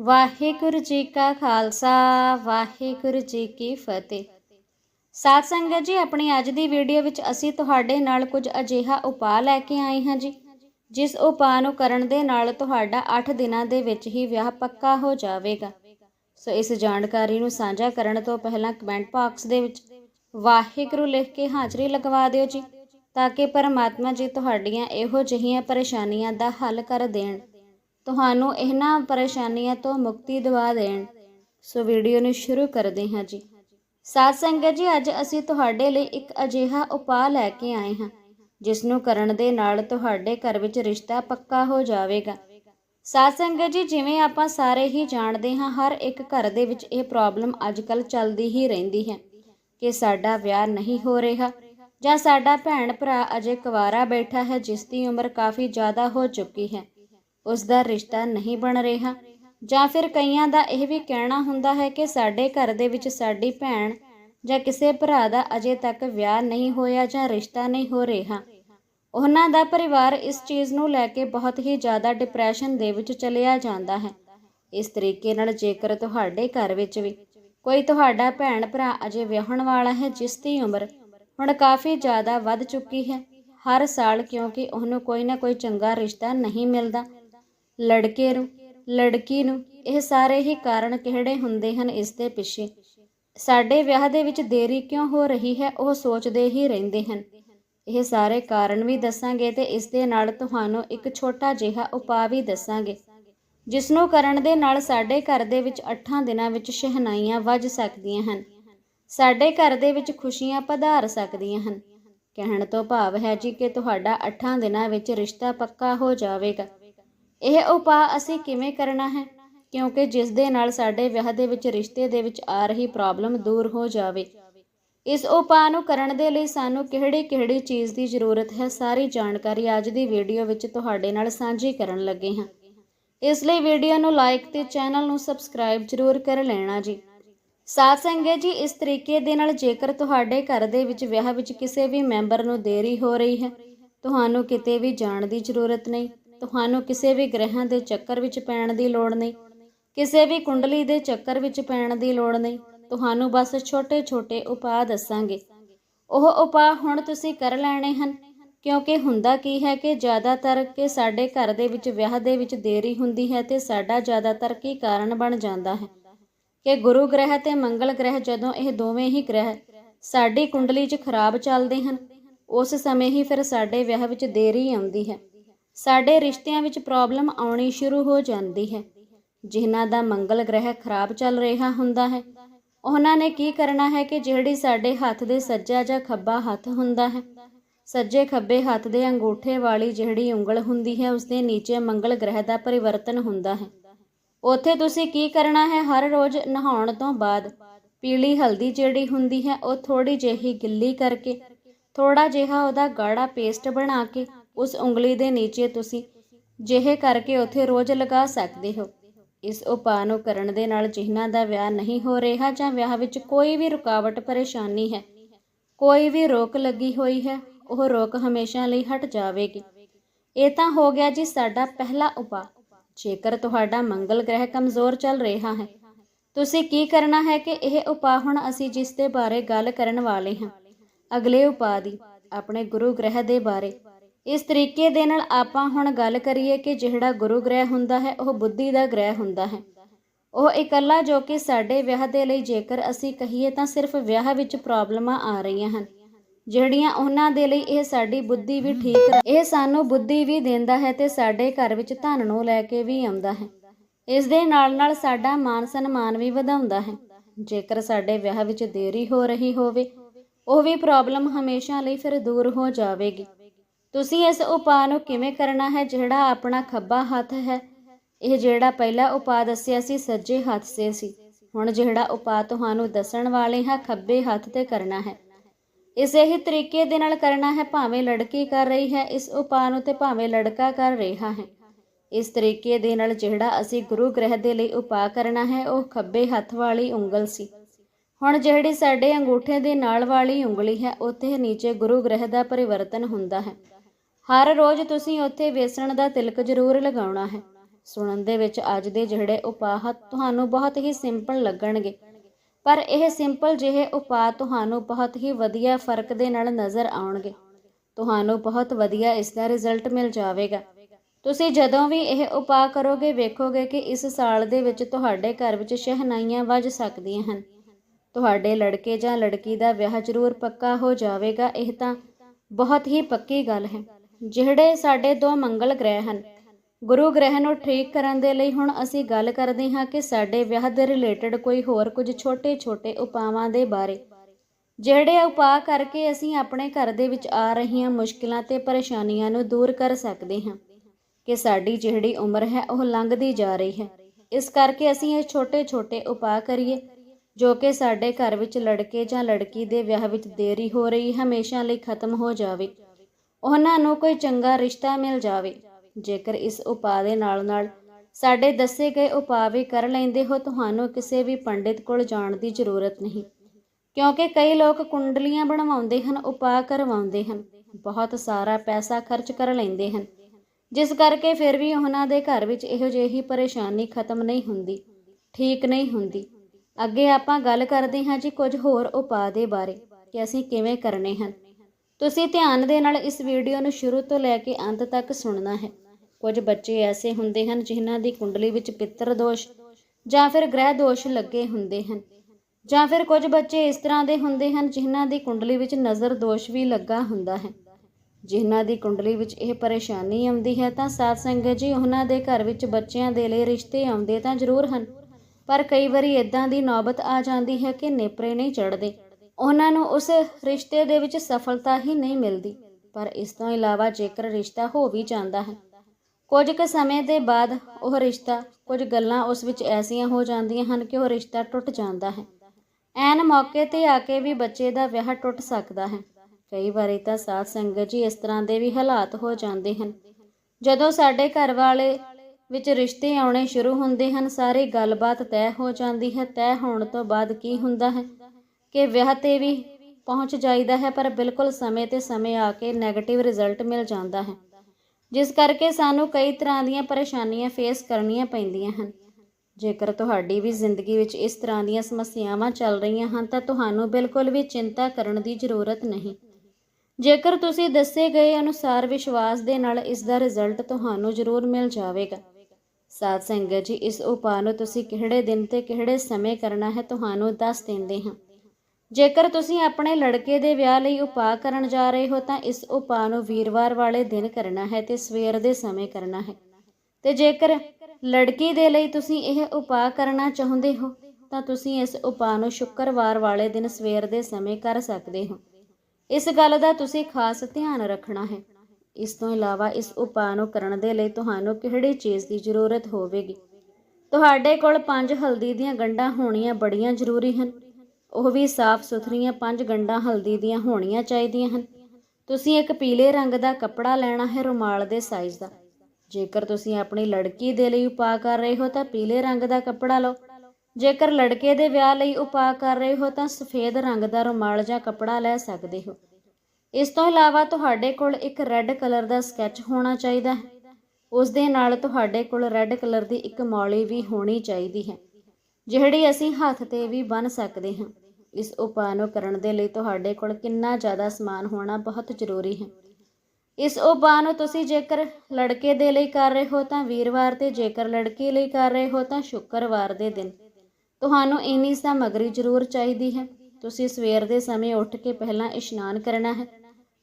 ਵਾਹਿਗੁਰੂ ਜੀ ਕਾ ਖਾਲਸਾ, ਵਾਹਿਗੁਰੂ ਜੀ ਕੀ ਫਤਿਹ। ਸਾਧ ਸੰਗਤ ਜੀ, ਆਪਣੀ ਅੱਜ ਦੀ ਵੀਡੀਓ ਵਿੱਚ ਅਸੀਂ ਤੁਹਾਡੇ ਨਾਲ ਕੁਝ ਅਜਿਹਾ ਉਪਾਅ ਲੈ ਕੇ ਆਏ ਹਾਂ ਜੀ, ਜਿਸ ਉਪਾਅ ਨੂੰ ਕਰਨ ਦੇ ਨਾਲ ਤੁਹਾਡਾ 8 ਦਿਨਾਂ ਦੇ ਵਿੱਚ ਹੀ ਵਿਆਹ ਪੱਕਾ ਹੋ ਜਾਵੇਗਾ। ਸੋ ਇਸ ਜਾਣਕਾਰੀ ਨੂੰ ਸਾਂਝਾ ਕਰਨ ਤੋਂ ਪਹਿਲਾਂ ਕਮੈਂਟ ਬਾਕਸ ਦੇ ਵਿੱਚ ਵਾਹਿਗੁਰੂ ਲਿਖ ਕੇ ਹਾਜ਼ਰੀ ਲਗਵਾ ਦਿਓ ਜੀ, ਤਾਂ ਕਿ ਪਰਮਾਤਮਾ ਜੀ ਤੁਹਾਡੀਆਂ ਇਹੋ ਜਿਹੀਆਂ ਪਰੇਸ਼ਾਨੀਆਂ ਦਾ ਹੱਲ ਕਰ ਦੇਣ। ਤੁਹਾਨੂੰ ਇਹਨਾਂ ਪਰੇਸ਼ਾਨੀਆਂ ਤੋਂ ਮੁਕਤੀ ਦਿਵਾ ਦੇਣ। ਸੋ ਵੀਡੀਓ ਨੂੰ ਸ਼ੁਰੂ ਕਰਦੇ ਹਾਂ ਜੀ। ਸਾਧ ਸੰਗਤ ਜੀ, ਅੱਜ ਅਸੀਂ ਤੁਹਾਡੇ ਲਈ ਇੱਕ ਅਜਿਹਾ ਉਪਾਅ ਲੈ ਕੇ ਆਏ ਹਾਂ ਜਿਸ ਨੂੰ ਕਰਨ ਦੇ ਨਾਲ ਤੁਹਾਡੇ ਘਰ ਵਿੱਚ ਰਿਸ਼ਤਾ ਪੱਕਾ ਹੋ ਜਾਵੇਗਾ। ਸਾਧ ਸੰਗਤ ਜੀ, ਜਿਵੇਂ ਆਪਾਂ ਸਾਰੇ ਹੀ ਜਾਣਦੇ ਹਾਂ, ਹਰ ਇੱਕ ਘਰ ਦੇ ਵਿੱਚ ਇਹ ਪ੍ਰੋਬਲਮ ਅੱਜਕੱਲ ਚੱਲਦੀ ਹੀ ਰਹਿੰਦੀ ਹੈ ਕਿ ਸਾਡਾ ਵਿਆਹ ਨਹੀਂ ਹੋ ਰਿਹਾ ਜਾਂ ਸਾਡਾ ਭੈਣ ਭਰਾ ਅਜੇ ਕੁਵਾਰਾ ਬੈਠਾ ਹੈ, ਜਿਸ ਦੀ ਉਮਰ ਕਾਫੀ ਜ਼ਿਆਦਾ ਹੋ ਚੁੱਕੀ ਹੈ। ਉਸ ਦਾ ਰਿਸ਼ਤਾ ਨਹੀਂ ਬਣ ਰਿਹਾ। ਜਾਂ ਫਿਰ ਕਈਆਂ ਦਾ ਇਹ ਵੀ ਕਹਿਣਾ ਹੁੰਦਾ ਹੈ ਕਿ ਸਾਡੇ ਘਰ ਦੇ ਵਿੱਚ ਸਾਡੀ ਭੈਣ ਜਾਂ ਕਿਸੇ ਭਰਾ ਦਾ ਅਜੇ ਤੱਕ ਵਿਆਹ ਨਹੀਂ ਹੋਇਆ ਜਾਂ ਰਿਸ਼ਤਾ ਨਹੀਂ ਹੋ ਰਿਹਾ। ਉਹਨਾਂ ਦਾ ਪਰਿਵਾਰ ਇਸ ਚੀਜ਼ ਨੂੰ ਲੈ ਕੇ ਬਹੁਤ ਹੀ ਜ਼ਿਆਦਾ ਡਿਪਰੈਸ਼ਨ ਦੇ ਵਿੱਚ ਚਲਿਆ ਜਾਂਦਾ ਹੈ। ਇਸ ਤਰੀਕੇ ਨਾਲ ਜੇਕਰ ਤੁਹਾਡੇ ਘਰ ਵਿੱਚ ਵੀ ਕੋਈ ਤੁਹਾਡਾ ਭੈਣ ਭਰਾ ਅਜੇ ਵਿਆਹਣ ਵਾਲਾ ਹੈ, ਜਿਸ ਦੀ ਉਮਰ ਹੁਣ ਕਾਫੀ ਜ਼ਿਆਦਾ ਵੱਧ ਚੁੱਕੀ ਹੈ, ਹਰ ਸਾਲ ਕਿਉਂਕਿ ਉਹਨੂੰ ਕੋਈ ਨਾ ਕੋਈ ਚੰਗਾ ਰਿਸ਼ਤਾ ਨਹੀਂ ਮਿਲਦਾ। ਲੜਕੇ ਨੂੰ, ਲੜਕੀ ਨੂੰ, ਇਹ ਸਾਰੇ ਹੀ ਕਾਰਨ ਕਿਹੜੇ ਹੁੰਦੇ ਹਨ ਇਸ ਦੇ ਪਿੱਛੇ? ਸਾਡੇ ਵਿਆਹ ਦੇ ਵਿੱਚ ਦੇਰੀ ਕਿਉਂ ਹੋ ਰਹੀ ਹੈ, ਉਹ ਸੋਚਦੇ ਹੀ ਰਹਿੰਦੇ ਹਨ। ਇਹ ਸਾਰੇ ਕਾਰਨ ਵੀ ਦੱਸਾਂਗੇ ਤੇ ਇਸ ਦੇ ਨਾਲ ਤੁਹਾਨੂੰ ਇੱਕ ਛੋਟਾ ਜਿਹਾ ਉਪਾਅ ਵੀ ਦੱਸਾਂਗੇ। ਜਿਸ ਨੂੰ ਕਰਨ ਦੇ ਨਾਲ ਸਾਡੇ ਘਰ ਦੇ ਵਿੱਚ 8 ਦਿਨਾਂ ਵਿੱਚ ਸ਼ਹਿਨਾਈਆਂ ਵੱਜ ਸਕਦੀਆਂ ਹਨ। ਸਾਡੇ ਘਰ ਦੇ ਵਿੱਚ ਖੁਸ਼ੀਆਂ ਪਧਾਰ ਸਕਦੀਆਂ ਹਨ। ਕਹਿਣ ਤੋਂ ਭਾਵ ਹੈ ਜੀ ਕਿ ਤੁਹਾਡਾ 8 ਦਿਨਾਂ ਵਿੱਚ ਰਿਸ਼ਤਾ ਪੱਕਾ ਹੋ ਜਾਵੇਗਾ। ਇਹ ਉਪਾਅ ਅਸੀਂ ਕਿਵੇਂ ਕਰਨਾ ਹੈ? ਕਿਉਂਕਿ ਜਿਸ ਦੇ ਨਾਲ ਸਾਡੇ ਵਿਆਹ ਦੇ ਵਿੱਚ, ਰਿਸ਼ਤੇ ਦੇ ਵਿੱਚ ਆ ਰਹੀ ਪ੍ਰੋਬਲਮ ਦੂਰ ਹੋ ਜਾਵੇ। ਇਸ ਉਪਾਅ ਨੂੰ ਕਰਨ ਦੇ ਲਈ ਸਾਨੂੰ ਕਿਹੜੀ-ਕਿਹੜੀ ਚੀਜ਼ ਦੀ ਜ਼ਰੂਰਤ ਹੈ, ਸਾਰੀ ਜਾਣਕਾਰੀ ਅੱਜ ਦੀ ਵੀਡੀਓ ਵਿੱਚ ਤੁਹਾਡੇ ਨਾਲ ਸਾਂਝੀ ਕਰਨ ਲੱਗੇ ਹਾਂ। ਇਸ ਲਈ ਵੀਡੀਓ ਨੂੰ ਲਾਈਕ ਤੇ ਚੈਨਲ ਨੂੰ ਸਬਸਕ੍ਰਾਈਬ ਜ਼ਰੂਰ ਕਰ ਲੈਣਾ ਜੀ। ਸਾਧ ਸੰਗਤ ਜੀ, ਇਸ ਤਰੀਕੇ ਦੇ ਨਾਲ ਜੇਕਰ ਤੁਹਾਡੇ ਘਰ ਦੇ ਵਿੱਚ ਵਿਆਹ ਵਿੱਚ ਕਿਸੇ ਵੀ ਮੈਂਬਰ ਨੂੰ ਦੇਰੀ ਹੋ ਰਹੀ ਹੈ, ਤੁਹਾਨੂੰ ਕਿਤੇ ਵੀ ਜਾਣ ਦੀ ਜ਼ਰੂਰਤ ਨਹੀਂ। ਤੁਹਾਨੂੰ ਕਿਸੇ ਵੀ ਗ੍ਰਹਿਆਂ ਦੇ ਚੱਕਰ ਵਿੱਚ ਪੈਣ ਦੀ ਲੋੜ ਨਹੀਂ। ਕਿਸੇ ਵੀ ਕੁੰਡਲੀ ਦੇ ਚੱਕਰ ਵਿੱਚ ਪੈਣ ਦੀ ਲੋੜ ਨਹੀਂ। ਤੁਹਾਨੂੰ ਬਸ ਛੋਟੇ-ਛੋਟੇ ਉਪਾਅ ਦੱਸਾਂਗੇ। ਉਹ ਉਪਾਅ ਹੁਣ ਤੁਸੀਂ ਕਰ ਲੈਣੇ ਹਨ, ਕਿਉਂਕਿ ਹੁੰਦਾ ਕੀ ਹੈ ਕਿ ਜ਼ਿਆਦਾਤਰ ਕਿ ਸਾਡੇ ਘਰ ਦੇ ਵਿੱਚ ਵਿਆਹ ਦੇ ਵਿੱਚ ਦੇਰੀ ਹੁੰਦੀ ਹੈ ਤੇ ਸਾਡਾ ਜ਼ਿਆਦਾਤਰ ਕੀ ਕਾਰਨ ਬਣ ਜਾਂਦਾ ਹੈ? ਕਿ ਗੁਰੂ ਗ੍ਰਹਿ ਤੇ ਮੰਗਲ ਗ੍ਰਹਿ ਜਦੋਂ ਇਹ ਦੋਵੇਂ ਹੀ ਗ੍ਰਹਿ ਸਾਡੀ ਕੁੰਡਲੀ 'ਚ ਖਰਾਬ ਚੱਲਦੇ ਹਨ, ਉਸ ਸਮੇਂ ਹੀ ਫਿਰ ਸਾਡੇ ਵਿਆਹ ਵਿੱਚ ਦੇਰੀ ਆਉਂਦੀ ਹੈ। ਸਾਡੇ ਰਿਸ਼ਤਿਆਂ ਵਿੱਚ ਪ੍ਰੋਬਲਮ ਆਉਣੀ ਸ਼ੁਰੂ ਹੋ ਜਾਂਦੀ ਹੈ। ਜਿਨ੍ਹਾਂ ਦਾ ਮੰਗਲ ਗ੍ਰਹਿ ਖਰਾਬ ਚੱਲ ਰਿਹਾ ਹੁੰਦਾ ਹੈ, ਉਹਨਾਂ ਨੇ ਕੀ ਕਰਨਾ ਹੈ ਕਿ ਜਿਹੜੀ ਸਾਡੇ ਹੱਥ ਦੇ ਸੱਜਾ ਜਾਂ ਖੱਬਾ ਹੱਥ ਹੁੰਦਾ ਹੈ, ਸੱਜੇ ਖੱਬੇ ਹੱਥ ਦੇ ਅੰਗੂਠੇ ਵਾਲੀ ਜਿਹੜੀ ਉਂਗਲ ਹੁੰਦੀ ਹੈ ਉਸ ਦੇ ਨੀਚੇ ਮੰਗਲ ਗ੍ਰਹਿ ਦਾ ਪਰਿਵਰਤਨ ਹੁੰਦਾ ਹੈ। ਉੱਥੇ ਤੁਸੀਂ ਕੀ ਕਰਨਾ ਹੈ, ਹਰ ਰੋਜ਼ ਨਹਾਉਣ ਤੋਂ ਬਾਅਦ ਪੀਲੀ ਹਲਦੀ ਜਿਹੜੀ ਹੁੰਦੀ ਹੈ, ਉਹ ਥੋੜੀ ਜਿਹੀ ਗਿੱਲੀ ਕਰਕੇ ਥੋੜਾ ਜਿਹਾ ਉਹਦਾ ਗਾੜਾ ਪੇਸਟ ਬਣਾ ਕੇ ਉਸ ਉਂਗਲੀ ਦੇ ਨੀਚੇ ਤੁਸੀਂ ਜਿਹੇ ਕਰਕੇ ਉੱਥੇ ਰੋਜ਼ ਲਗਾ ਸਕਦੇ ਹੋ। ਇਸ ਉਪਾਅ ਨੂੰ ਕਰਨ ਦੇ ਨਾਲ ਜਿਨ੍ਹਾਂ ਦਾ ਵਿਆਹ ਨਹੀਂ ਹੋ ਰਿਹਾ ਜਾਂ ਵਿਆਹ ਵਿੱਚ ਕੋਈ ਵੀ ਰੁਕਾਵਟ, ਪਰੇਸ਼ਾਨੀ ਹੈ, ਕੋਈ ਵੀ ਰੋਕ ਲੱਗੀ ਹੋਈ ਹੈ, ਉਹ ਰੋਕ ਹਮੇਸ਼ਾ ਲਈ ਹਟ ਜਾਵੇਗੀ। ਇਹ ਤਾਂ ਹੋ ਗਿਆ ਜੀ ਸਾਡਾ ਪਹਿਲਾ ਉਪਾਅ। ਜੇਕਰ ਤੁਹਾਡਾ ਮੰਗਲ ਗ੍ਰਹਿ ਕਮਜ਼ੋਰ ਚੱਲ ਰਿਹਾ ਹੈ, ਤੁਸੀਂ ਕੀ ਕਰਨਾ ਹੈ ਕਿ ਇਹ ਉਪਾਅ ਹੁਣ ਅਸੀਂ ਜਿਸ ਦੇ ਬਾਰੇ ਗੱਲ ਕਰਨ ਵਾਲੇ ਹਾਂ। ਅਗਲੇ ਉਪਾਅ ਦੀ, ਆਪਣੇ ਗੁਰੂ ਗ੍ਰਹਿ ਦੇ ਬਾਰੇ। ਇਸ ਤਰੀਕੇ ਦੇ ਨਾਲ ਆਪਾਂ ਹੁਣ ਗੱਲ ਕਰੀਏ ਕਿ ਜਿਹੜਾ ਗੁਰੂ ਗ੍ਰਹਿ ਹੁੰਦਾ ਹੈ, ਉਹ ਬੁੱਧੀ ਦਾ ਗ੍ਰਹਿ ਹੁੰਦਾ ਹੈ। ਉਹ ਇਕੱਲਾ ਜੋ ਕਿ ਸਾਡੇ ਵਿਆਹ ਦੇ ਲਈ ਜੇਕਰ ਅਸੀਂ ਕਹੀਏ ਤਾਂ ਸਿਰਫ ਵਿਆਹ ਵਿੱਚ ਪ੍ਰੋਬਲਮਾਂ ਆ ਰਹੀਆਂ ਹਨ। ਜਿਹੜੀਆਂ ਉਹਨਾਂ ਦੇ ਲਈ ਇਹ ਸਾਡੀ ਬੁੱਧੀ ਵੀ ਠੀਕ ਇਹ ਸਾਨੂੰ ਬੁੱਧੀ ਵੀ ਦਿੰਦਾ ਹੈ ਤੇ ਸਾਡੇ ਘਰ ਵਿੱਚ ਧਨ ਨੂੰ ਲੈ ਕੇ ਵੀ ਆਉਂਦਾ ਹੈ। ਇਸ ਦੇ ਨਾਲ ਨਾਲ ਸਾਡਾ ਮਾਨ ਸਨਮਾਨ ਵੀ ਵਧਾਉਂਦਾ ਹੈ। ਜੇਕਰ ਸਾਡੇ ਵਿਆਹ ਵਿੱਚ ਦੇਰੀ ਹੋ ਰਹੀ ਹੋਵੇ, ਉਹ ਵੀ ਪ੍ਰੋਬਲਮ ਹਮੇਸ਼ਾ ਲਈ ਫਿਰ ਦੂਰ ਹੋ ਜਾਵੇਗੀ। ਤੁਸੀਂ ਇਸ ਉਪਾਅ ਨੂੰ ਕਿਵੇਂ ਕਰਨਾ ਹੈ, ਜਿਹੜਾ ਆਪਣਾ ਖੱਬਾ ਹੱਥ ਹੈ? ਇਹ ਜਿਹੜਾ ਪਹਿਲਾ ਉਪਾਅ ਦੱਸਿਆ ਸੀ, ਸੱਜੇ ਹੱਥ ਸੇ ਸੀ। ਹੁਣ ਜਿਹੜਾ ਉਪਾਅ ਤੁਹਾਨੂੰ ਦੱਸਣ ਵਾਲੇ ਹਾਂ, ਖੱਬੇ ਹੱਥ ਤੇ ਕਰਨਾ ਹੈ। ਇਸੇ ਹੀ ਤਰੀਕੇ ਦੇ ਨਾਲ ਕਰਨਾ ਹੈ, ਭਾਵੇਂ ਲੜਕੀ ਕਰ ਰਹੀ ਹੈ, ਇਸ ਉਪਾਅ ਨੂੰ ਤੇ ਭਾਵੇਂ ਲੜਕਾ ਕਰ ਰਿਹਾ ਹੈ। ਇਸ ਤਰੀਕੇ ਦੇ ਨਾਲ ਜਿਹੜਾ ਅਸੀਂ ਗੁਰੂ ਗ੍ਰਹਿ ਦੇ ਲਈ ਉਪਾਅ ਕਰਨਾ ਹੈ, ਉਹ ਖੱਬੇ ਹੱਥ ਵਾਲੀ ਉਂਗਲ ਸੀ। ਹੁਣ ਜਿਹੜੀ ਸਾਡੇ ਅੰਗੂਠੇ ਦੇ ਨਾਲ ਵਾਲੀ ਉਂਗਲੀ ਹੈ, ਉੱਥੇ ਨੀਚੇ ਗੁਰੂ ਗ੍ਰਹਿ ਦਾ ਪਰਿਵਰਤਨ ਹੁੰਦਾ ਹੈ। ਹਰ ਰੋਜ਼ ਤੁਸੀਂ ਉੱਥੇ ਵੇਸਣ ਦਾ ਤਿਲਕ ਜ਼ਰੂਰ ਲਗਾਉਣਾ ਹੈ। ਸੁਣਨ ਦੇ ਵਿੱਚ ਅੱਜ ਦੇ ਜਿਹੜੇ ਉਪਾਅ ਤੁਹਾਨੂੰ ਬਹੁਤ ਹੀ ਸਿੰਪਲ ਲੱਗਣਗੇ। ਪਰ ਇਹ ਸਿੰਪਲ ਜਿਹੇ ਉਪਾਅ ਤੁਹਾਨੂੰ ਬਹੁਤ ਹੀ ਵਧੀਆ ਫ਼ਰਕ ਦੇ ਨਾਲ ਨਜ਼ਰ ਆਉਣਗੇ। ਤੁਹਾਨੂੰ ਬਹੁਤ ਵਧੀਆ ਇਸ ਦਾ ਰਿਜ਼ਲਟ ਮਿਲ ਜਾਵੇਗਾ। ਤੁਸੀਂ ਜਦੋਂ ਵੀ ਇਹ ਉਪਾਅ ਕਰੋਗੇ, ਵੇਖੋਗੇ ਕਿ ਇਸ ਸਾਲ ਦੇ ਵਿੱਚ ਤੁਹਾਡੇ ਘਰ ਵਿੱਚ ਸ਼ਹਿਨਾਈਆਂ ਵੱਜ ਸਕਦੀਆਂ ਹਨ। ਤੁਹਾਡੇ ਲੜਕੇ ਜਾਂ ਲੜਕੀ ਦਾ ਵਿਆਹ ਜ਼ਰੂਰ ਪੱਕਾ ਹੋ ਜਾਵੇਗਾ, ਇਹ ਤਾਂ ਬਹੁਤ ਹੀ ਪੱਕੀ ਗੱਲ ਹੈ। ਜਿਹੜੇ ਸਾਡੇ ਦੋ ਮੰਗਲ ਗ੍ਰਹਿ ਹਨ। ਗੁਰੂ ਗ੍ਰਹਿ ਨੂੰ ਠੀਕ ਕਰਨ ਦੇ ਲਈ ਹੁਣ ਅਸੀਂ ਗੱਲ ਕਰਦੇ ਹਾਂ ਕਿ ਸਾਡੇ ਵਿਆਹ ਦੇ ਰਿਲੇਟਡ ਕੋਈ ਹੋਰ ਕੁਝ ਛੋਟੇ-ਛੋਟੇ ਉਪਾਵਾਂ ਦੇ ਬਾਰੇ। ਜਿਹੜੇ ਉਪਾਅ ਕਰਕੇ ਅਸੀਂ ਆਪਣੇ ਘਰ ਦੇ ਵਿੱਚ ਆ ਰਹੀਆਂ ਮੁਸ਼ਕਿਲਾਂ ਤੇ ਪਰੇਸ਼ਾਨੀਆਂ ਨੂੰ ਦੂਰ ਕਰ ਸਕਦੇ ਹਾਂ ਕਿ ਸਾਡੀ ਜਿਹੜੀ ਉਮਰ ਹੈ ਉਹ ਲੰਘਦੀ ਜਾ ਰਹੀ ਹੈ। ਇਸ ਕਰਕੇ ਅਸੀਂ ਇਹ ਛੋਟੇ-ਛੋਟੇ ਉਪਾਅ ਕਰੀਏ ਜੋ ਕਿ ਸਾਡੇ ਘਰ ਵਿੱਚ ਲੜਕੇ ਜਾਂ ਲੜਕੀ ਦੇ ਵਿਆਹ ਵਿੱਚ ਦੇਰੀ ਹੋ ਰਹੀ ਹਮੇਸ਼ਾ ਲਈ ਖਤਮ ਹੋ ਜਾਵੇ। ਉਹਨਾਂ ਨੂੰ ਕੋਈ ਚੰਗਾ ਰਿਸ਼ਤਾ ਮਿਲ ਜਾਵੇ। ਜੇਕਰ ਇਸ ਉਪਾਅ ਦੇ ਨਾਲ-ਨਾਲ ਸਾਡੇ ਦੱਸੇ ਗਏ ਉਪਾਅ ਵੀ ਕਰ ਲੈਂਦੇ ਹੋ, ਤੁਹਾਨੂੰ ਕਿਸੇ ਵੀ ਪੰਡਿਤ ਕੋਲ ਜਾਣ ਦੀ ਜ਼ਰੂਰਤ ਨਹੀਂ। ਕਿਉਂਕਿ ਕਈ ਲੋਕ ਕੁੰਡਲੀਆਂ ਬਣਵਾਉਂਦੇ ਹਨ, ਉਪਾਅ ਕਰਵਾਉਂਦੇ ਹਨ। ਬਹੁਤ ਸਾਰਾ ਪੈਸਾ ਖਰਚ ਕਰ ਲੈਂਦੇ ਹਨ। ਜਿਸ ਕਰਕੇ ਫਿਰ ਵੀ ਉਹਨਾਂ ਦੇ ਘਰ ਵਿੱਚ ਇਹੋ ਜਿਹੀ ਪਰੇਸ਼ਾਨੀ ਖਤਮ ਨਹੀਂ ਹੁੰਦੀ, ਠੀਕ ਨਹੀਂ ਹੁੰਦੀ। ਅੱਗੇ ਆਪਾਂ ਗੱਲ ਕਰਦੇ ਹਾਂ ਜੀ ਕੁਝ ਹੋਰ ਉਪਾਅ ਦੇ ਬਾਰੇ ਕਿ ਅਸੀਂ ਕਿਵੇਂ ਕਰਨੇ ਹਨ। ਤੁਸੀਂ ਧਿਆਨ ਦੇ ਨਾਲ ਇਸ ਵੀਡੀਓ ਨੂੰ ਸ਼ੁਰੂ ਤੋਂ ਲੈ ਕੇ ਅੰਤ ਤੱਕ ਸੁਣਨਾ ਹੈ। ਕੁਝ ਬੱਚੇ ਐਸੇ ਹੁੰਦੇ ਹਨ ਜਿਨ੍ਹਾਂ ਦੀ ਕੁੰਡਲੀ ਵਿੱਚ ਪਿੱਤਰ ਦੋਸ਼ ਜਾਂ ਫਿਰ ਗ੍ਰਹਿ ਦੋਸ਼ ਲੱਗੇ ਹੁੰਦੇ ਹਨ। ਜਾਂ ਫਿਰ ਕੁਝ ਬੱਚੇ ਇਸ ਤਰ੍ਹਾਂ ਦੇ ਹੁੰਦੇ ਹਨ ਜਿਨ੍ਹਾਂ ਦੀ ਕੁੰਡਲੀ ਵਿੱਚ ਨਜ਼ਰ ਦੋਸ਼ ਵੀ ਲੱਗਾ ਹੁੰਦਾ ਹੈ। ਜਿਨ੍ਹਾਂ ਦੀ ਕੁੰਡਲੀ ਵਿੱਚ ਇਹ ਪਰੇਸ਼ਾਨੀ ਆਉਂਦੀ ਹੈ ਤਾਂ ਸਾਧ ਸੰਗਤ ਜੀ, ਉਹਨਾਂ ਦੇ ਘਰ ਵਿੱਚ ਬੱਚਿਆਂ ਦੇ ਲਈ ਰਿਸ਼ਤੇ ਆਉਂਦੇ ਤਾਂ ਜ਼ਰੂਰ ਹਨ, ਪਰ ਕਈ ਵਾਰੀ ਇਦਾਂ ਦੀ ਨੌਬਤ ਆ ਜਾਂਦੀ ਹੈ ਕਿ ਨੇਪਰੇ ਨਹੀਂ ਚੜਦੇ ਉਹਨਾਂ ਨੂੰ ਉਸ ਰਿਸ਼ਤੇ ਦੇ ਵਿੱਚ ਸਫਲਤਾ ਹੀ ਨਹੀਂ ਮਿਲਦੀ, ਪਰ ਇਸ ਤੋਂ ਇਲਾਵਾ ਜੇਕਰ ਰਿਸ਼ਤਾ ਹੋ ਵੀ ਜਾਂਦਾ ਹੈ, ਕੁਝ ਕੁ ਸਮੇਂ ਦੇ ਬਾਅਦ ਉਹ ਰਿਸ਼ਤਾ, ਕੁਝ ਗੱਲਾਂ ਉਸ ਵਿੱਚ ਐਸੀਆਂ ਹੋ ਜਾਂਦੀਆਂ ਹਨ ਕਿ ਉਹ ਰਿਸ਼ਤਾ ਟੁੱਟ ਜਾਂਦਾ ਹੈ। ਐਨ ਮੌਕੇ ਤੇ ਆ ਕੇ ਵੀ ਬੱਚੇ ਦਾ ਵਿਆਹ ਟੁੱਟ ਸਕਦਾ ਹੈ। ਕਈ ਵਾਰੀ ਤਾਂ ਸਾਧ ਸੰਗਤ ਜੀ ਇਸ ਤਰ੍ਹਾਂ ਦੇ ਵੀ ਹਾਲਾਤ ਹੋ ਜਾਂਦੇ ਹਨ। ਜਦੋਂ ਸਾਡੇ ਘਰ ਵਾਲੇ ਵਿੱਚ ਰਿਸ਼ਤੇ ਆਉਣੇ ਸ਼ੁਰੂ ਹੁੰਦੇ ਹਨ, ਸਾਰੀ ਗੱਲਬਾਤ ਤੈਅ ਹੋ ਜਾਂਦੀ ਹੈ। ਤੈਅ ਹੋਣ ਤੋਂ ਬਾਅਦ ਕੀ ਹੁੰਦਾ ਹੈ? ਕਿ ਵਿਆਹ ਤੇ ਵੀ ਪਹੁੰਚ ਜਾਈਦਾ ਹੈ, ਪਰ ਬਿਲਕੁਲ ਸਮੇਂ ਤੇ ਸਮੇਂ ਆ ਕੇ 네ਗੇਟਿਵ ਰਿਜ਼ਲਟ ਮਿਲ ਜਾਂਦਾ ਹੈ। ਜਿਸ ਕਰਕੇ ਸਾਨੂੰ ਕਈ ਤਰ੍ਹਾਂ ਦੀਆਂ ਪਰੇਸ਼ਾਨੀਆਂ ਫੇਸ ਕਰਨੀਆਂ ਪੈਂਦੀਆਂ ਹਨ। ਜੇਕਰ ਤੁਹਾਡੀ ਵੀ ਜ਼ਿੰਦਗੀ ਵਿੱਚ ਇਸ ਤਰ੍ਹਾਂ ਦੀਆਂ ਸਮੱਸਿਆਵਾਂ ਚੱਲ ਰਹੀਆਂ ਹਨ, ਤਾਂ ਤੁਹਾਨੂੰ ਬਿਲਕੁਲ ਵੀ ਚਿੰਤਾ ਕਰਨ ਦੀ ਜ਼ਰੂਰਤ ਨਹੀਂ। ਜੇਕਰ ਤੁਸੀਂ ਦੱਸੇ ਗਏ ਅਨੁਸਾਰ ਵਿਸ਼ਵਾਸ ਦੇ ਨਾਲ ਇਸ ਦਾ ਰਿਜ਼ਲਟ ਤੁਹਾਨੂੰ ਜ਼ਰੂਰ ਮਿਲ ਜਾਵੇਗਾ। ਸਾਧ ਸੰਗਤ ਜੀ, ਇਸ ਉਪਾਅ ਨੂੰ ਤੁਸੀਂ ਕਿਹੜੇ ਦਿਨ ਤੇ ਕਿਹੜੇ ਸਮੇਂ ਕਰਨਾ ਹੈ, ਤੁਹਾਨੂੰ ਦੱਸ ਦਿੰਦੇ ਹਾਂ। ਜੇਕਰ ਤੁਸੀਂ ਆਪਣੇ ਲੜਕੇ ਦੇ ਵਿਆਹ ਲਈ ਉਪਾਅ ਕਰਨ ਜਾ ਰਹੇ ਹੋ, ਤਾਂ ਇਸ ਉਪਾਅ ਨੂੰ ਵੀਰਵਾਰ ਵਾਲੇ ਦਿਨ ਕਰਨਾ ਹੈ ਤੇ ਸਵੇਰ ਦੇ ਸਮੇਂ ਕਰਨਾ ਹੈ। ਤੇ ਜੇਕਰ ਲੜਕੀ ਦੇ ਲਈ ਤੁਸੀਂ ਇਹ ਉਪਾਅ ਕਰਨਾ ਚਾਹੁੰਦੇ ਹੋ, ਤਾਂ ਤੁਸੀਂ ਇਸ ਉਪਾਅ ਨੂੰ ਸ਼ੁੱਕਰਵਾਰ ਵਾਲੇ ਦਿਨ ਸਵੇਰ ਦੇ ਸਮੇਂ ਕਰ ਸਕਦੇ ਹੋ। ਇਸ ਗੱਲ ਦਾ ਤੁਸੀਂ ਖਾਸ ਧਿਆਨ ਰੱਖਣਾ ਹੈ। ਇਸ ਤੋਂ ਇਲਾਵਾ ਇਸ ਉਪਾਅ ਨੂੰ ਕਰਨ ਦੇ ਲਈ ਤੁਹਾਨੂੰ ਕਿਹੜੀ ਚੀਜ਼ ਦੀ ਜ਼ਰੂਰਤ ਹੋਵੇਗੀ? ਤੁਹਾਡੇ ਕੋਲ ਪੰਜ ਹਲਦੀ ਦੀਆਂ ਗੰਢਾਂ ਹੋਣੀਆਂ ਬੜੀਆਂ ਜ਼ਰੂਰੀ ਹਨ। ਉਹ ਵੀ ਸਾਫ਼ ਸੁਥਰੀਆਂ ਪੰਜ ਗੰਢਾਂ ਹਲਦੀ ਦੀਆਂ ਹੋਣੀਆਂ ਚਾਹੀਦੀਆਂ ਹਨ। ਤੁਸੀਂ ਇੱਕ ਪੀਲੇ ਰੰਗ ਦਾ ਕੱਪੜਾ ਲੈਣਾ ਹੈ ਰੁਮਾਲ ਦੇ ਸਾਈਜ਼ ਦਾ। ਜੇਕਰ ਤੁਸੀਂ ਆਪਣੀ ਲੜਕੀ ਦੇ ਲਈ ਉਪਾਅ ਕਰ ਰਹੇ ਹੋ ਤਾਂ ਪੀਲੇ ਰੰਗ ਦਾ ਕੱਪੜਾ ਲਓ। ਜੇਕਰ ਲੜਕੇ ਦੇ ਵਿਆਹ ਲਈ ਉਪਾਅ ਕਰ ਰਹੇ ਹੋ ਤਾਂ ਸਫੇਦ ਰੰਗ ਦਾ ਰੁਮਾਲ ਜਾਂ ਕੱਪੜਾ ਲੈ ਸਕਦੇ ਹੋ। ਇਸ ਤੋਂ ਇਲਾਵਾ ਤੁਹਾਡੇ ਕੋਲ ਇੱਕ ਰੈੱਡ ਕਲਰ ਦਾ ਸਕੈਚ ਹੋਣਾ ਚਾਹੀਦਾ ਹੈ। ਉਸ ਦੇ ਨਾਲ ਤੁਹਾਡੇ ਕੋਲ ਰੈੱਡ ਕਲਰ ਦੀ ਇੱਕ ਮੌਲੀ ਵੀ ਹੋਣੀ ਚਾਹੀਦੀ ਹੈ, ਜਿਹੜੀ ਅਸੀਂ ਹੱਥ ਤੇ ਵੀ ਬੰਨ ਸਕਦੇ ਹਾਂ। ਇਸ ਉਪਾਅ ਨੂੰ ਕਰਨ ਦੇ ਲਈ ਤੁਹਾਡੇ ਕੋਲ ਕਿੰਨਾ ਜ਼ਿਆਦਾ ਸਮਾਨ ਹੋਣਾ ਬਹੁਤ ਜ਼ਰੂਰੀ ਹੈ। ਇਸ ਉਪਾਅ ਨੂੰ ਤੁਸੀਂ ਜੇਕਰ ਲੜਕੇ ਦੇ ਲਈ ਕਰ ਰਹੇ ਹੋ ਤਾਂ ਵੀਰਵਾਰ ਤੇ ਜੇਕਰ ਲੜਕੀ ਲਈ ਕਰ ਰਹੇ ਹੋ ਤਾਂ ਸ਼ੁੱਕਰਵਾਰ ਦੇ ਦਿਨ। ਤੁਹਾਨੂੰ ਇੰਨੀ ਸਮੱਗਰੀ ਜ਼ਰੂਰ ਚਾਹੀਦੀ ਹੈ। ਤੁਸੀਂ ਸਵੇਰ ਦੇ ਸਮੇਂ ਉੱਠ ਕੇ ਪਹਿਲਾਂ ਇਸ਼ਨਾਨ ਕਰਨਾ ਹੈ।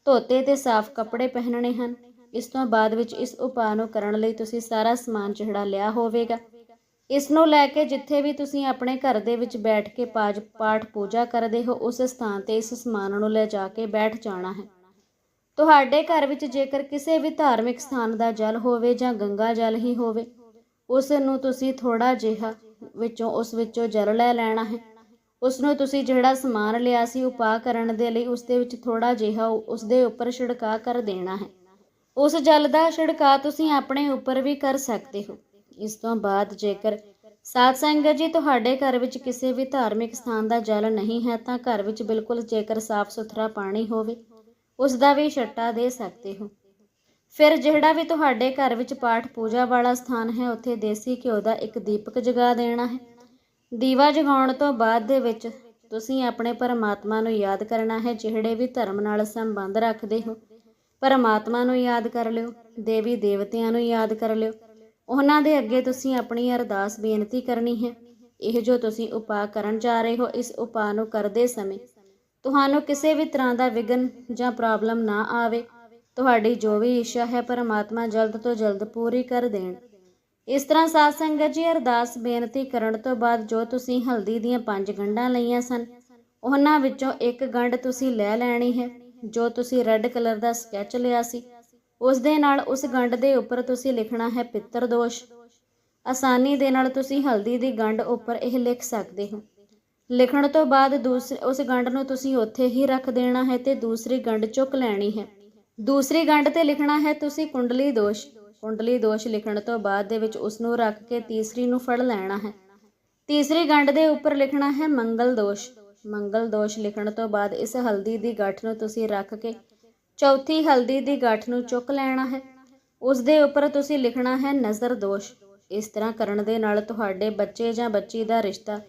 ਧੋਤੇ ਤੇ ਸਾਫ਼ ਕੱਪੜੇ ਪਹਿਨਣੇ ਹਨ। ਇਸ ਤੋਂ ਬਾਅਦ ਵਿੱਚ ਇਸ ਉਪਾਅ ਨੂੰ ਕਰਨ ਲਈ ਤੁਸੀਂ ਸਾਰਾ ਸਮਾਨ ਜਿਹੜਾ ਲਿਆ ਹੋਵੇਗਾ। ਇਸ ਨੂੰ ਲੈ ਕੇ ਜਿੱਥੇ ਵੀ ਤੁਸੀਂ ਆਪਣੇ ਘਰ ਦੇ ਵਿੱਚ ਬੈਠ ਕੇ ਪਾਜ, ਪਾਠ ਪੂਜਾ ਕਰਦੇ ਹੋ, ਉਸ ਸਥਾਨ ਤੇ ਇਸ ਸਮਾਨ ਨੂੰ ਲੈ ਜਾ ਕੇ ਬੈਠ ਜਾਣਾ ਹੈ। ਤੁਹਾਡੇ ਘਰ ਵਿੱਚ ਜੇਕਰ ਕਿਸੇ ਵੀ ਧਾਰਮਿਕ ਸਥਾਨ ਦਾ ਜਲ ਹੋਵੇ ਜਾਂ ਗੰਗਾ ਜਲ ਹੀ ਹੋਵੇ, ਉਸ ਨੂੰ ਤੁਸੀਂ ਥੋੜਾ ਜਿਹਾ ਵਿੱਚੋਂ, ਉਸ ਵਿੱਚੋਂ ਜਲ ਲੈ ਲੈਣਾ ਹੈ। ਉਸ ਨੂੰ ਤੁਸੀਂ ਜਿਹੜਾ ਸਮਾਨ ਲਿਆ ਸੀ ਉਪਾਅ ਕਰਨ ਦੇ ਲਈ, ਉਸ ਦੇ ਵਿੱਚ ਥੋੜਾ ਜਿਹਾ ਉਸ ਦੇ ਉੱਪਰ ਛਿੜਕਾ ਕਰ ਦੇਣਾ ਹੈ। ਉਸ ਜਲ ਦਾ ਛਿੜਕਾ ਤੁਸੀਂ ਆਪਣੇ ਉੱਪਰ ਵੀ ਕਰ ਸਕਦੇ ਹੋ। ਇਸ ਤੋਂ ਬਾਅਦ ਜੇਕਰ ਸਾਧ ਸੰਗਤ ਜੀ ਤੁਹਾਡੇ ਘਰ ਵਿੱਚ ਕਿਸੇ ਵੀ ਧਾਰਮਿਕ ਸਥਾਨ ਦਾ ਜਲ ਨਹੀਂ ਹੈ, ਤਾਂ ਘਰ ਵਿੱਚ ਬਿਲਕੁਲ ਜੇਕਰ ਸਾਫ਼ ਸੁਥਰਾ ਪਾਣੀ ਹੋਵੇ, ਉਸ ਦਾ ਵੀ ਛੱਟਾ ਦੇ ਸਕਦੇ ਹੋ। ਫਿਰ ਜਿਹੜਾ ਵੀ ਤੁਹਾਡੇ ਘਰ ਵਿੱਚ ਪਾਠ ਪੂਜਾ ਵਾਲਾ ਸਥਾਨ ਹੈ, ਉੱਥੇ ਦੇਸੀ ਘਿਓ ਦਾ ਇੱਕ ਦੀਪਕ ਜਗਾ ਦੇਣਾ ਹੈ। ਦੀਵਾ ਜਗਾਉਣ ਤੋਂ ਬਾਅਦ ਦੇ ਵਿੱਚ ਤੁਸੀਂ ਆਪਣੇ ਪਰਮਾਤਮਾ ਨੂੰ ਯਾਦ ਕਰਨਾ ਹੈ, ਜਿਹੜੇ ਵੀ ਧਰਮ ਨਾਲ ਸੰਬੰਧ ਰੱਖਦੇ ਹੋ। ਪਰਮਾਤਮਾ ਨੂੰ ਯਾਦ ਕਰ ਲਿਓ ਦੇਵੀ ਦੇਵਤਿਆਂ ਨੂੰ ਯਾਦ ਕਰ ਲਿਓ। ਉਹਨਾਂ ਦੇ ਅੱਗੇ ਤੁਸੀਂ ਆਪਣੀ ਅਰਦਾਸ ਬੇਨਤੀ ਕਰਨੀ ਹੈ। ਇਹ ਜੋ ਤੁਸੀਂ ਉਪਾਅ ਕਰਨ ਜਾ ਰਹੇ ਹੋ, ਇਸ ਉਪਾਅ ਨੂੰ ਕਰਦੇ ਸਮੇਂ ਤੁਹਾਨੂੰ ਕਿਸੇ ਵੀ ਤਰ੍ਹਾਂ ਦਾ ਵਿਗਨ ਜਾਂ ਪ੍ਰੋਬਲਮ ਨਾ ਆਵੇ। ਤੁਹਾਡੀ ਜੋ ਵੀ ਇੱਛਾ ਹੈ, ਪਰਮਾਤਮਾ ਜਲਦ ਤੋਂ ਜਲਦ ਪੂਰੀ ਕਰ ਦੇਣ। ਇਸ ਤਰ੍ਹਾਂ ਸਾਧ ਸੰਗਤ ਜੀ, ਅਰਦਾਸ ਬੇਨਤੀ ਕਰਨ ਤੋਂ ਬਾਅਦ ਜੋ ਤੁਸੀਂ ਹਲਦੀ ਦੀਆਂ ਪੰਜ ਗੰਢਾਂ ਲਈਆਂ ਸਨ, ਉਹਨਾਂ ਵਿੱਚੋਂ ਇੱਕ ਗੰਢ ਤੁਸੀਂ ਲੈ ਲੈਣੀ ਹੈ, ਜੋ ਤੁਸੀਂ ਰੈੱਡ ਕਲਰ ਦਾ ਸਕੈਚ ਲਿਆ ਸੀ। ਉਸ ਦੇ ਨਾਲ ਉਸ ਗੰਢ ਦੇ ਉੱਪਰ ਤੁਸੀਂ ਲਿਖਣਾ ਹੈ ਪਿੱਤਰ ਦੋਸ਼। ਆਸਾਨੀ ਦੇ ਨਾਲ ਤੁਸੀਂ ਹਲਦੀ ਦੀ ਗੰਢ ਉੱਪਰ ਇਹ ਲਿਖ ਸਕਦੇ ਹੋ। ਲਿਖਣ ਤੋਂ ਬਾਅਦ ਦੂਸਰੇ ਉਸ ਗੰਢ ਨੂੰ ਤੁਸੀਂ ਉੱਥੇ ਹੀ ਰੱਖ ਦੇਣਾ ਹੈ ਤੇ ਦੂਸਰੀ ਗੰਢ ਚੁੱਕ ਲੈਣੀ ਹੈ। ਦੂਸਰੀ ਗੰਢ ਤੇ ਲਿਖਣਾ ਹੈ ਤੁਸੀਂ ਕੁੰਡਲੀ ਦੋਸ਼। ਕੁੰਡਲੀ ਦੋਸ਼ ਲਿਖਣ ਤੋਂ ਬਾਅਦ ਦੇ ਵਿੱਚ ਉਸ ਨੂੰ ਰੱਖ ਕੇ ਤੀਸਰੀ ਨੂੰ ਫੜ ਲੈਣਾ ਹੈ। ਤੀਸਰੀ ਗੰਢ ਦੇ ਉੱਪਰ ਲਿਖਣਾ ਹੈ ਮੰਗਲ ਦੋਸ਼। ਮੰਗਲ ਦੋਸ਼ ਲਿਖਣ ਤੋਂ ਬਾਅਦ ਇਸ ਹਲਦੀ ਦੀ ਗੱਠ ਨੂੰ ਤੁਸੀਂ ਰੱਖ ਕੇ ਚੌਥੀ ਹਲਦੀ ਦੀ ਗਾਠ ਨੂੰ ਚੁੱਕ ਲੈਣਾ ਹੈ। ਉਸ ਦੇ ਉੱਪਰ ਤੁਸੀਂ ਲਿਖਣਾ ਹੈ ਨਜ਼ਰ ਦੋਸ਼। ਇਸ ਤਰ੍ਹਾਂ ਕਰਨ ਦੇ ਨਾਲ ਤੁਹਾਡੇ ਬੱਚੇ ਜਾਂ ਬੱਚੀ ਦਾ ਰਿਸ਼ਤਾ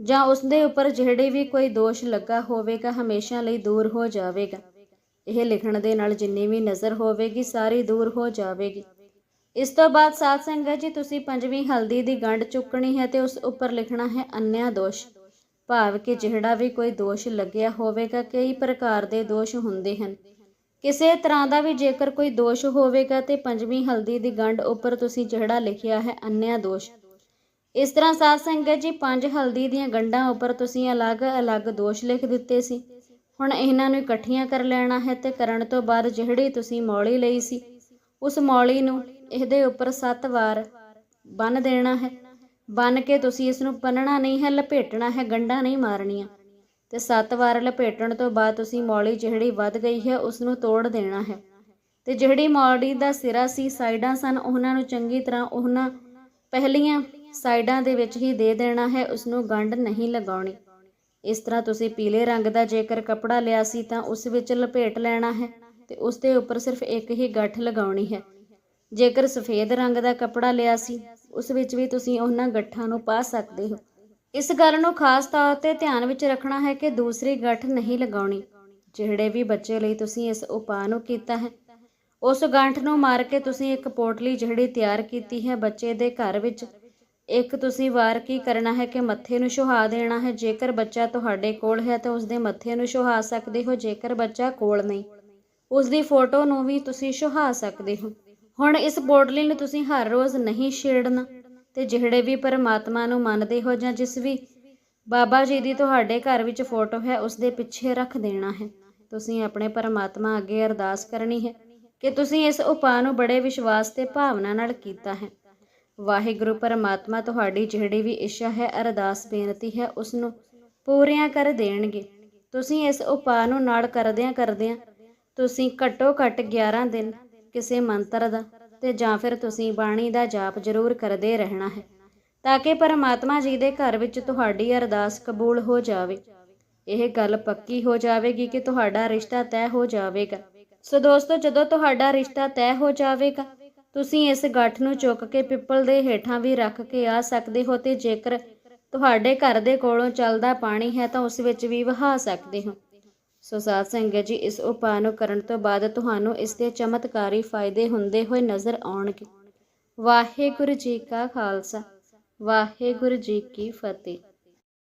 ਜਾਂ ਉਸ ਦੇ ਉੱਪਰ ਜਿਹੜੇ ਵੀ ਕੋਈ ਦੋਸ਼ ਲੱਗਾ ਹੋਵੇਗਾ ਹਮੇਸ਼ਾ ਲਈ ਦੂਰ ਹੋ ਜਾਵੇਗਾ। ਇਹ ਲਿਖਣ ਦੇ ਨਾਲ ਜਿੰਨੀ ਵੀ ਨਜ਼ਰ ਹੋਵੇਗੀ ਸਾਰੀ ਦੂਰ ਹੋ ਜਾਵੇਗੀ। ਇਸ ਤੋਂ ਬਾਅਦ ਸਾਧ ਸੰਗਤ ਜੀ, ਤੁਸੀਂ ਪੰਜਵੀਂ ਹਲਦੀ ਦੀ ਗੰਢ ਚੁੱਕਣੀ ਹੈ ਤੇ ਉਸ ਉੱਪਰ ਲਿਖਣਾ ਹੈ ਅੰਨਿਆ ਦੋਸ਼। ਭਾਵ ਕਿ ਜਿਹੜਾ ਵੀ ਕੋਈ ਦੋਸ਼ ਲੱਗਿਆ ਹੋਵੇਗਾ, ਕਈ ਪ੍ਰਕਾਰ ਦੇ ਦੋਸ਼ ਹੁੰਦੇ ਹਨ। ਕਿਸੇ ਤਰ੍ਹਾਂ ਦਾ ਵੀ ਜੇਕਰ ਕੋਈ ਦੋਸ਼ ਹੋਵੇਗਾ ਤੇ ਪੰਜਵੀਂ ਹਲਦੀ ਦੀ ਗੰਢ ਉੱਪਰ ਤੁਸੀਂ ਜਿਹੜਾ ਲਿਖਿਆ ਹੈ ਅੰਨਿਆ ਦੋਸ਼। ਇਸ ਤਰ੍ਹਾਂ ਸਾਧ ਸੰਗਤ ਜੀ, ਪੰਜ ਹਲਦੀ ਦੀਆਂ ਗੰਢਾਂ ਉੱਪਰ ਤੁਸੀਂ ਅਲੱਗ-ਅਲੱਗ ਦੋਸ਼ ਲਿਖ ਦਿੱਤੇ ਸੀ। ਹੁਣ ਇਹਨਾਂ ਨੂੰ ਇਕੱਠੀਆਂ ਕਰ ਲੈਣਾ ਹੈ ਤੇ ਕਰਨ ਤੋਂ ਬਾਅਦ ਜਿਹੜੀ ਤੁਸੀਂ ਮੌਲੀ ਲਈ ਸੀ, ਉਸ ਮੌਲੀ ਨੂੰ ਇਹਦੇ ਉੱਪਰ 7 ਵਾਰ ਬੰਨ ਦੇਣਾ ਹੈ। ਬੰਨ ਕੇ ਤੁਸੀਂ ਇਸ ਨੂੰ ਪੰਨਣਾ ਨਹੀਂ ਹੈ, ਲਪੇਟਣਾ ਹੈ, ਗੰਢਾਂ ਨਹੀਂ ਮਾਰਨੀਆਂ। ਤੇ 7 ਵਾਰ ਲਪੇਟਣ ਤੋਂ ਬਾਅਦ ਤੁਸੀਂ ਮੌਲੀ ਜਿਹੜੀ ਵੱਧ ਗਈ ਹੈ ਉਸ ਨੂੰ ਤੋੜ ਦੇਣਾ ਹੈ। ਤੇ ਜਿਹੜੀ ਮੌਲੀ ਦਾ ਸਿਰਾ ਸੀ, ਸਾਈਡਾਂ ਸਨ, ਉਹਨਾਂ ਨੂੰ ਚੰਗੀ ਤਰ੍ਹਾਂ ਉਹਨਾਂ ਪਹਿਲੀਆਂ ਸਾਈਡਾਂ ਦੇ ਵਿੱਚ ਹੀ ਦੇ ਦੇਣਾ ਹੈ ਉਸ ਨੂੰ ਗੰਢ ਨਹੀਂ ਲਗਾਉਣੀ। ਇਸ ਤਰ੍ਹਾਂ ਤੁਸੀਂ ਪੀਲੇ ਰੰਗ ਦਾ ਜੇਕਰ ਕਪੜਾ ਲਿਆ ਸੀ, ਤਾਂ ਉਸ ਵਿੱਚ ਲਪੇਟ ਲੈਣਾ ਹੈ ਤੇ ਉਸ ਦੇ ਉੱਪਰ ਸਿਰਫ ਇੱਕ ਹੀ ਗੱਠ ਲਗਾਉਣੀ ਹੈ। ਜੇਕਰ ਸਫੇਦ ਰੰਗ ਦਾ ਕਪੜਾ ਲਿਆ ਸੀ, ਉਸ ਵਿੱਚ ਵੀ ਤੁਸੀਂ ਉਹਨਾਂ ਗੱਠਾਂ ਨੂੰ ਪਾ ਸਕਦੇ ਹੋ। ਇਸ ਗੱਲ ਨੂੰ ਖਾਸ ਤੌਰ ਤੇ ਧਿਆਨ ਵਿੱਚ ਰੱਖਣਾ ਹੈ ਕਿ ਦੂਸਰੀ ਗੱਠ ਨਹੀਂ ਲਗਾਉਣੀ। ਜਿਹੜੇ ਵੀ ਬੱਚੇ ਲਈ ਤੁਸੀਂ ਇਸ ਉਪਾਅ ਨੂੰ ਕੀਤਾ ਹੈ, ਉਸ ਗੰਠ ਨੂੰ ਮਾਰ ਕੇ ਤੁਸੀਂ ਇੱਕ ਪੋਟਲੀ ਜਿਹੜੀ ਤਿਆਰ ਕੀਤੀ ਹੈ ਬੱਚੇ ਦੇ ਘਰ ਵਿੱਚ, ਇੱਕ ਤੁਸੀਂ ਵਾਰ ਕੀ ਕਰਨਾ ਹੈ ਕਿ ਮੱਥੇ ਨੂੰ ਛੁਹਾ ਦੇਣਾ ਹੈ। ਜੇਕਰ ਬੱਚਾ ਤੁਹਾਡੇ ਕੋਲ ਹੈ ਤਾਂ ਉਸ ਦੇ ਮੱਥੇ ਨੂੰ ਛੁਹਾ ਸਕਦੇ ਹੋ, ਜੇਕਰ ਬੱਚਾ ਕੋਲ ਨਹੀਂ ਉਸ ਦੀ ਫੋਟੋ ਨੂੰ ਵੀ ਤੁਸੀਂ ਛੁਹਾ ਸਕਦੇ ਹੋ। ਹੁਣ ਇਸ ਪੋਟਲੀ ਨੂੰ ਤੁਸੀਂ ਹਰ ਰੋਜ਼ ਨਹੀਂ ਛੇੜਨਾ। ਤੇ ਜਿਹੜੇ ਵੀ ਪਰਮਾਤਮਾ ਨੂੰ ਮੰਨਦੇ ਹੋ ਜਾਂ ਜਿਸ ਵੀ ਬਾਬਾ ਜੀ ਦੀ ਤੁਹਾਡੇ ਘਰ ਵਿੱਚ ਫੋਟੋ ਹੈ, ਉਸ ਦੇ ਪਿੱਛੇ ਰੱਖ ਦੇਣਾ ਹੈ। ਤੁਸੀਂ ਆਪਣੇ ਪਰਮਾਤਮਾ ਅੱਗੇ ਅਰਦਾਸ ਕਰਨੀ ਹੈ ਕਿ ਤੁਸੀਂ ਇਸ ਉਪਾਅ ਨੂੰ ਬੜੇ ਵਿਸ਼ਵਾਸ ਤੇ ਭਾਵਨਾ ਨਾਲ ਕੀਤਾ ਹੈ। ਵਾਹਿਗੁਰੂ ਪਰਮਾਤਮਾ ਤੁਹਾਡੀ ਜਿਹੜੀ ਵੀ ਇੱਛਾ ਹੈ, ਅਰਦਾਸ ਬੇਨਤੀ ਹੈ ਉਸ ਨੂੰ ਪੂਰੀਆਂ ਕਰ ਦੇਣਗੇ। ਤੁਸੀਂ ਇਸ ਉਪਾਅ ਨੂੰ ਨਾਲ ਕਰਦਿਆਂ ਕਰਦਿਆਂ ਤੁਸੀਂ ਘੱਟੋ ਘੱਟ 11 ਦਿਨ ਕਿਸੇ ਮੰਤਰ ਦਾ ਤੇ ਜਾਂ ਫਿਰ ਤੁਸੀਂ ਬਾਣੀ ਦਾ ਜਾਪ ਜ਼ਰੂਰ ਕਰਦੇ ਰਹਿਣਾ ਹੈ, ਤਾਂ ਕਿ ਪਰਮਾਤਮਾ ਜੀ ਦੇ ਘਰ ਵਿੱਚ ਤੁਹਾਡੀ ਅਰਦਾਸ ਕਬੂਲ ਹੋ ਜਾਵੇ। ਇਹ ਗੱਲ ਪੱਕੀ ਹੋ ਜਾਵੇਗੀ ਕਿ ਤੁਹਾਡਾ ਰਿਸ਼ਤਾ ਤੈਅ ਹੋ ਜਾਵੇਗਾ। ਸੋ ਦੋਸਤੋ, ਜਦੋਂ ਤੁਹਾਡਾ ਰਿਸ਼ਤਾ ਤੈਅ ਹੋ ਜਾਵੇਗਾ, ਤੁਸੀਂ ਇਸ ਗੱਠ ਨੂੰ ਚੁੱਕ ਕੇ ਪਿੱਪਲ ਦੇ ਹੇਠਾਂ ਵੀ ਰੱਖ ਕੇ ਆ ਸਕਦੇ ਹੋ ਤੇ ਜੇਕਰ ਤੁਹਾਡੇ ਘਰ ਦੇ ਕੋਲੋਂ ਚੱਲਦਾ ਪਾਣੀ ਹੈ ਤਾਂ ਉਸ ਵਿੱਚ ਵੀ ਵਹਾ ਸਕਦੇ ਹੋ। ਸੋ ਸਾਧ ਸੰਗਤ ਜੀ, ਇਸ ਉਪਾਅ ਨੂੰ ਕਰਨ ਤੋਂ ਬਾਅਦ ਤੁਹਾਨੂੰ ਇਸ ਦੇ ਚਮਤਕਾਰੀ ਫਾਇਦੇ ਹੁੰਦੇ ਹੋਏ ਨਜ਼ਰ ਆਉਣਗੇ। ਵਾਹਿਗੁਰੂ ਜੀ ਕਾ ਖਾਲਸਾ, ਵਾਹਿਗੁਰੂ ਜੀ ਕੀ ਫਤਿਹ।